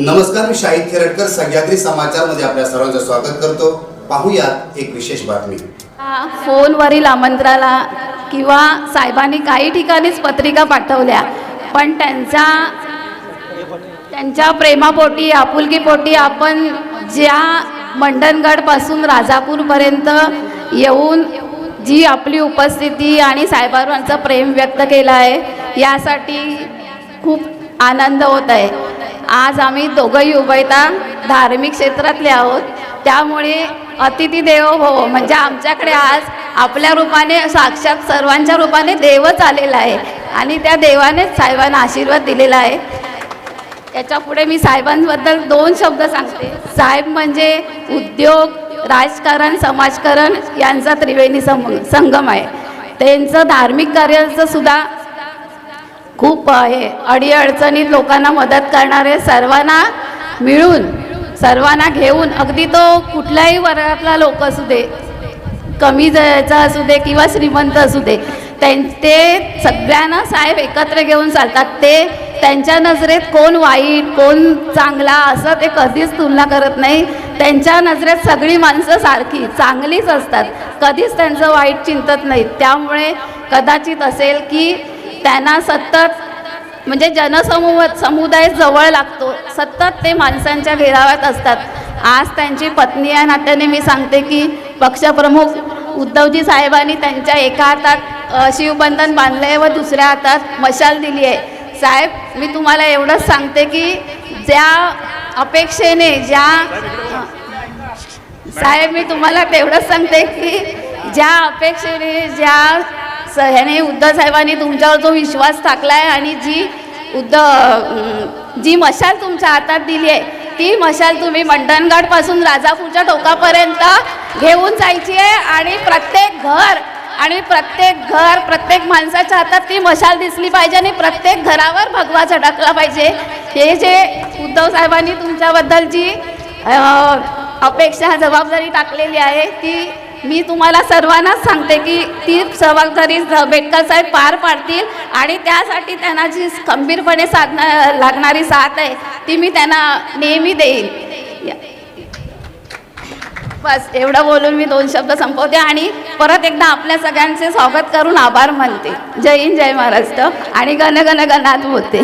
नमस्कार मी शाहिद खेरटकर सह्याद्री समाचारमध्ये आपल्या सर्वांचं स्वागत करतो. पाहूयात एक विशेष बातमी. फोनवरील आमंत्राला किंवा साहेबांनी काही ठिकाणीच पत्रिका पाठवल्या पण त्यांच्या त्यांच्या प्रेमापोटी आपुलकीपोटी आपण ज्या मंडणगडपासून राजापूरपर्यंत येऊन जी आपली उपस्थिती आणि साहेबांचं प्रेम व्यक्त केलं आहे यासाठी खूप आनंद होत आहे. आज आम्ही दोघंही उभयता धार्मिक क्षेत्रातले आहोत. त्यामुळे अतिथी देव हो म्हणजे आमच्याकडे आज आपल्या रूपाने साक्षात सर्वांच्या रूपाने देवच आलेला आहे. आणि त्या देवानेच साहेबांना आशीर्वाद दिलेला आहे. त्याच्या पुढे मी साहेबांबद्दल दोन शब्द सांगते. साहेब म्हणजे उद्योग राजकारण समाजकारण यांचा त्रिवेणी सम संगम आहे. त्यांचं धार्मिक कार्याचं सुद्धा खूप आहे. अडीअडचणीत लोकांना मदत करणारे सर्वांना मिळून सर्वांना घेऊन अगदी तो कुठल्याही वर्गातला लोक असू दे कमी जायचा असू दे किंवा श्रीमंत असू दे त्यां ते सगळ्यांना साहेब एकत्र घेऊन चालतात. ते त्यांच्या नजरेत कोण वाईट कोण चांगला असं ते कधीच तुलना करत नाही. त्यांच्या नजरेत सगळी माणसं सारखी चांगलीच असतात. कधीच त्यांचं वाईट चिंतत नाहीत. त्यामुळे कदाचित असेल की त्यांना सतत म्हणजे जनसमूह समुदाय जवळ लागतो. सतत ते माणसांच्या घेराव्यात असतात. आज त्यांची पत्नी या नात्याने मी सांगते की पक्षप्रमुख उद्धवजी साहेबांनी त्यांच्या एका हातात शिवबंधन बांधलं आहे व दुसऱ्या हातात मशाल दिली आहे. साहेब मी तुम्हाला एवढंच सांगते की ज्या अपेक्षेने ज्या साहेब मी तुम्हाला तेवढंच सांगते की ज्या अपेक्षेने ज्या स ह्याने उद्धव साहेबांनी तुमच्यावर जो विश्वास टाकला आहे आणि जी उद्धव जी मशाल तुमच्या हातात दिली आहे ती मशाल तुम्ही मंडणगडपासून राजापूरच्या टोकापर्यंत घेऊन जायची आहे आणि प्रत्येक घर आणि प्रत्येक घर प्रत्येक माणसाच्या हातात ती मशाल दिसली पाहिजे आणि प्रत्येक घरावर भगवा झटकला पाहिजे. हे जे उद्धव साहेबांनी तुमच्याबद्दल जी अपेक्षा जबाबदारी टाकलेली आहे ती मी तुम्हाला सर्वांनाच सांगते की ती जबाबदारी बेटकर साहेब पार पाडतील आणि त्यासाठी त्यांना जी खंबीरपणे साधना लागणारी साथ आहे ती मी त्यांना नेहमी देईन. बस एवढं बोलून मी दोन शब्द संपवते आणि परत एकदा आपल्या सगळ्यांचे स्वागत करून आभार मानते. जय हिंद जय महाराष्ट्र. आणि गण गण गणात होते.